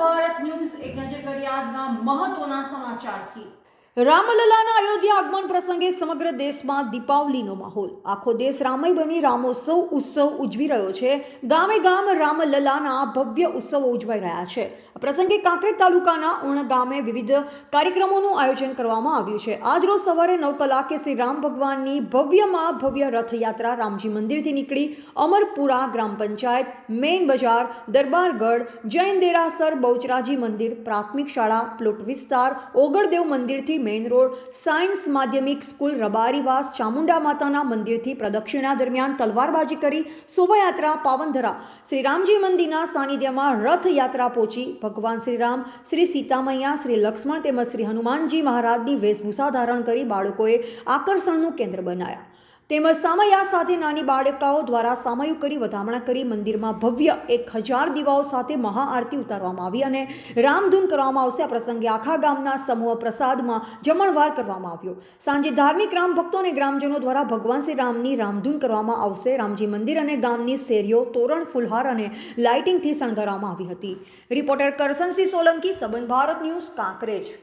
Bharat news એક નજર કરી આજના મહત્વના સમાચારથી. રામલલાના અયોધ્યા આગમન પ્રસંગે સમગ્ર દેશમાં દીપાવલીનો માહોલ. આખો દેશ રામય બની રામોત્સવ ઉત્સવ ઉજવી રહ્યો છે. ગામે ગામ રામલલાના ભવ્ય ઉત્સવો ઉજવાઈ રહ્યા છે. પ્રસંગે કાંકરેજ તાલુકાના ઉણ ગામે વિવિધ કાર્યક્રમોનું આયોજન કરવામાં આવ્યું છે. આજ રોજ સવારે નવ કલાકે શ્રી રામ ભગવાનની ભવ્યમાં ભવ્ય રથયાત્રા રામજી મંદિરથી નીકળી અમરપુરા ગ્રામ પંચાયત, મેઇન બજાર, દરબારગઢ, જૈન દેરાસર, બહુચરાજી મંદિર, પ્રાથમિક શાળા, પ્લોટ વિસ્તાર, ઓગળદેવ મંદિરથી મેઇન રોડ, સાયન્સ માધ્યમિક સ્કૂલ રબારીવાસ, ચામુંડા માતાના મંદિરથી પ્રદક્ષિણા દરમિયાન તલવારબાજી કરી શોભાયાત્રા પાવનધરા શ્રી રામજી મંદિરના સાનિધ્યમાં રથયાત્રા પહોંચી ભગવાન શ્રી રામ શ્રી સીતામૈયા, શ્રી લક્ષ્મણ તેમજ શ્રી હનુમાનજી મહારાજની વેશભૂષા ધારણ કરી બાળકોએ આકર્ષણનું કેન્દ્ર બનાયા. તેમજ સામૈયા સાથે નાની બાળકાઓ દ્વારા સામયું કરી વધામણા કરી મંદિરમાં ભવ્ય એક હજાર દીવાઓ સાથે મહાઆરતી ઉતારવામાં આવી અને રામધૂન કરવામાં આવશે. આ પ્રસંગે આખા ગામના સમૂહ પ્રસાદમાં જમણવાર કરવામાં આવ્યો. સાંજે ધાર્મિક રામ ભક્તો અને ગ્રામજનો દ્વારા ભગવાન શ્રી રામની રામધૂન કરવામાં આવશે. રામજી મંદિર અને ગામની શેરીઓ, તોરણ, ફુલહાર અને લાઇટિંગથી શણગારવામાં આવી હતી. રિપોર્ટર કરસનસિંહ સોલંકી, સંબંધ ભારત ન્યૂઝ, કાંકરેજ.